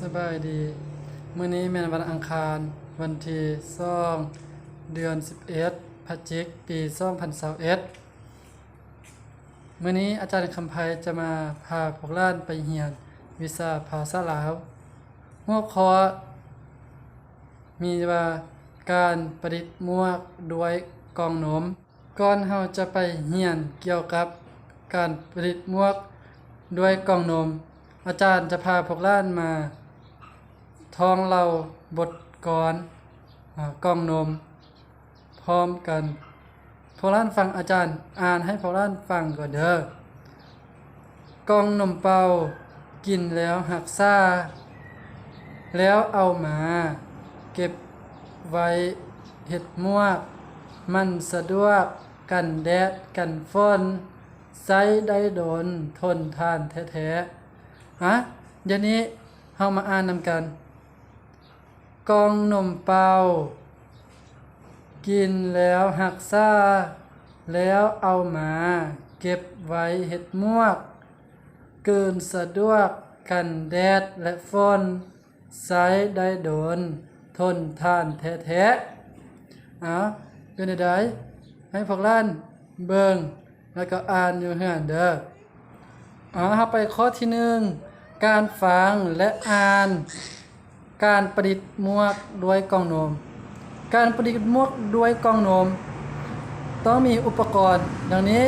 สบายดี มื้อนี้แม่นวันอังคาร วันที่2เดือน 11พฤศจิกปี2021มื้อนี้อาจารย์คำไพจะมาพาพวกล้านไปเรียนวิชาภาษาลาว หัวข้อมีว่าการประดิษฐ์มวกด้วยกล่องนม ก่อนเฮาจะไปเรียนเกี่ยวกับการประดิษฐ์มวกด้วยกล่องนมอาจารย์จะพาพวกล้านมา ทองเราบทกลอนอ่ากล่องนม พร้อมกันพวกล้านฟังอาจารย์ อ่านให้พวกล้านฟังก่อนเด้อกล่องนมเป่ากินแล้วหักซ่า แล้วเอามา เก็บไว้เห็ดมวก มันสะดวกกันแดดกันฝนใช้ได้โดนทนทานแท้ๆฮะเดี๋ยวนี้เฮามาอ่านนำกัน กองนมเปากินแล้วหักซาแล้วเอามา เก็บไว้เห็ดมวก เกินสะดวกกันแดดและฝนใช้ได้โดน ทนทานแท้ๆเอาเป็นไดให้พวกล้านเบิงแล้วก็อ่านอยู่เฮือนเด้ออ๋อาไปข้อที่หนึ่งการฟังและอ่าน การประดิษฐ์หมวกด้วยกล่องนม การประดิษฐ์หมวกด้วยกล่องนม ต้องมีอุปกรณ์ดังนี้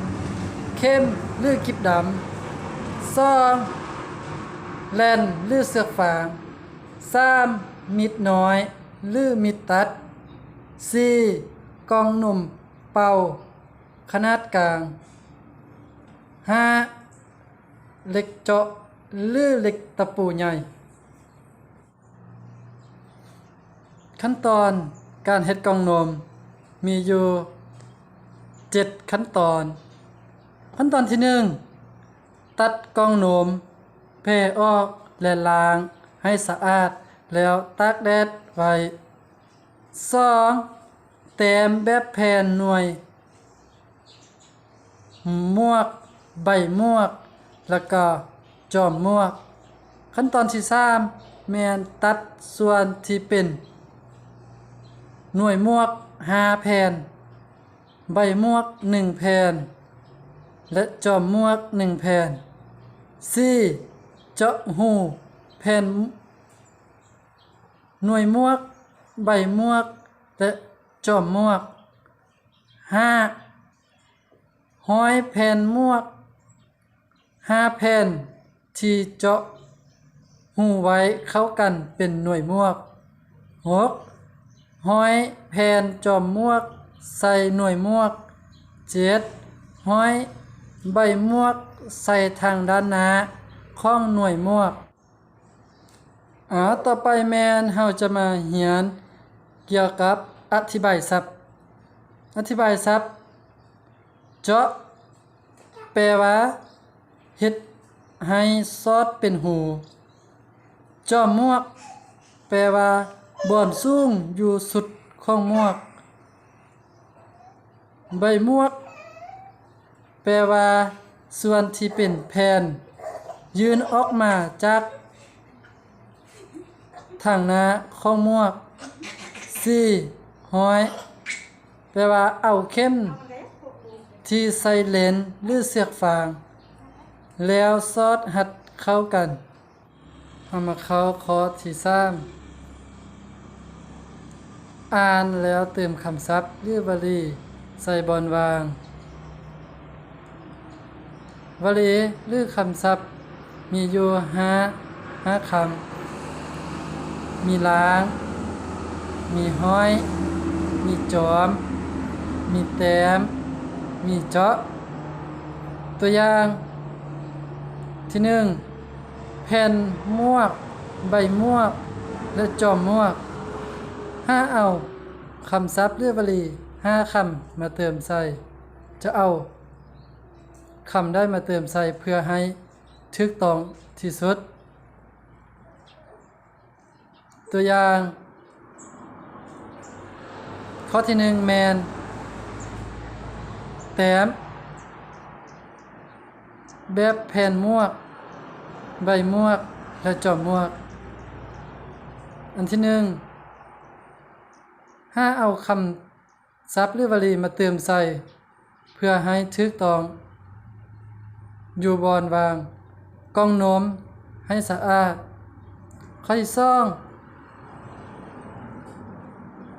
1. เข้มหรือกิบดำ 2. แลนหรือเสือกฟาง 3. มิดน้อยหรือมิดตัด 4. กล่องหนุ่มเป่า ขนาดกลาง 5. เหล็กเจาะหรือเหล็กตะปูใหญ่ ขั้นตอนการเฮ็ดกล่องนม มีอยู่เจ็ดขั้นตอน ขั้นตอนที่หนึ่งตัดกล่องนมเพออกและล้างให้สะอาดแล้วตากแดดไว้สองแต้มแบบแผ่นหน่วยมวก ใบมวก แล้วก็จอมมวก ขั้นตอนที่สามแมนตัดส่วนที่เป็น หน่วยมวกห้าแผ่น ใบมวกหนึ่งแผ่น และจอมมวกหนึ่งแผ่นสี่เจาะหูแผ่น หน่วยมวก ใบมวก และจอมมวกห้าห้อยแผ่นมวกห้าแผ่น ที่เจาะหูไว้เข้ากันเป็นหน่วยมวกหก ห้อยแผ่นจอมมวก ใส่หน่วยมวกเจ็ดห้อยใบมวก ใส่ทางด้านหน้าข้องหน่วยมวกอ๋อต่อไปแมนเฮาจะมาเรียน เกี่ยวกับอธิบายศัพท์ อธิบายศัพท์ เจาะ แปลว่าเฮ็ดให้ซอดเป็นหูจอมมวก แปลว่า บ่อนสูงอยู่สุดของมวก ใบมวก แปลว่า ส่วนที่เป็นแผ่นยืนออกมาจากทางหน้าของมวก 4. ห้อยแปลว่าเอาเข้มที่ใส่เลนหรือเสียกฟาง แล้วซอสหัดเข้ากันเอามาเข้าคอสที่สาม อ่านแล้วเติมคำศัพท์หรือบาลีใส่บอลวาง วลีหรือคำศัพท์ มีอยู่ห้าห้าคำ มีล้าง มีห้อย มีจอม มีแต้ม มีเจาะ ตัวอย่าง ที่หนึ่งแผ่นมวก ใบมวก และจอมมวก ห้าเอาคำศัพท์เรือบลีห้าคำมาเติมใส่ จะเอาคำได้มาเติมใส่เพื่อให้ถูกต้องที่สุด ตัวอย่าง ข้อที่หนึ่งแมนแต้มแบบแผ่นมวก ใบมวก และจอมมวก อันที่หนึ่ง ห้าเอาคำศัพท์หรือวลีมาเติมใส่ เพื่อให้ทึกตอง อยู่บอนวางกล้องโน้มให้สะอาดข้อที่อง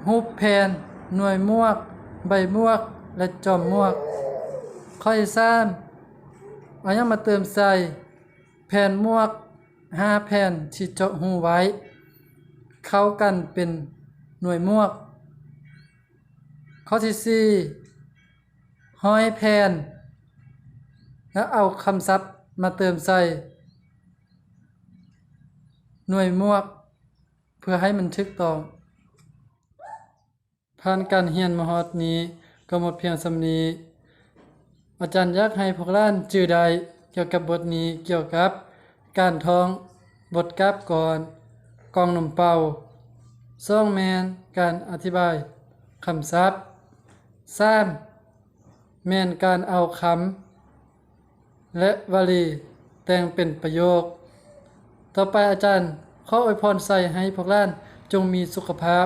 รูปแผนหน่วยมวก ใบมวก และจอมมวกข้อที่สามเอายังมาเติมใส่ แผ่นมวกห้าแผ่นที่เจาะหูไว้ เข้ากันเป็นหน่วยมวก ข้อที่สี่ห้อยแผ่นแล้วเอาคำศัพท์มาเติมใส่ หน่วยมวก เพื่อให้มันทึกต้องผ่านการเรียนมหอดนี้ก็หมดเพียงสำนีอาจารย์อยากให้พวกล้านจื่อใดเกี่ยวกับบทนี้เกี่ยวกับ การท้องบทกราบก่อน กองนมเป่าซ่องแมนการอธิบายคำศัพท์ สามแมนการเอาคำและวลีแต่งเป็นประโยค ต่อไปอาจารย์ขออวยพรใส่ให้พวกล้านจงมีสุขภาพ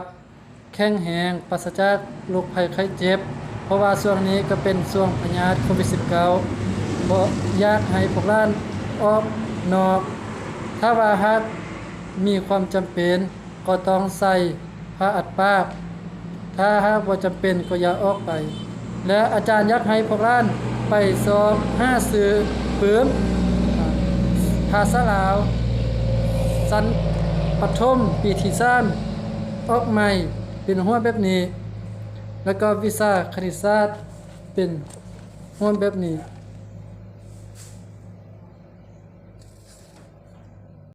แข็งแรงปราศจากโรคภัยไข้เจ็บ เพราะว่าช่วงนี้ก็เป็นช่วงพยาธิโควิด -19 บ่อยากให้พวกล้านออกนอก ถ้าว่าหากมีความจำเป็นก็ต้องใส่ผ้าอัดปาก ถ้าหากว่าจำเป็นก็อย่าออกไป และอาจารย์ยักให้พวกล้านไปสอบห้าสื่อปืมภาษาลาว สันปฐมปีที่สามออกใหม่เป็นหัวแบบนี้ แล้วก็วิชาคณิตศาสตร์เป็นหัวแบบนี้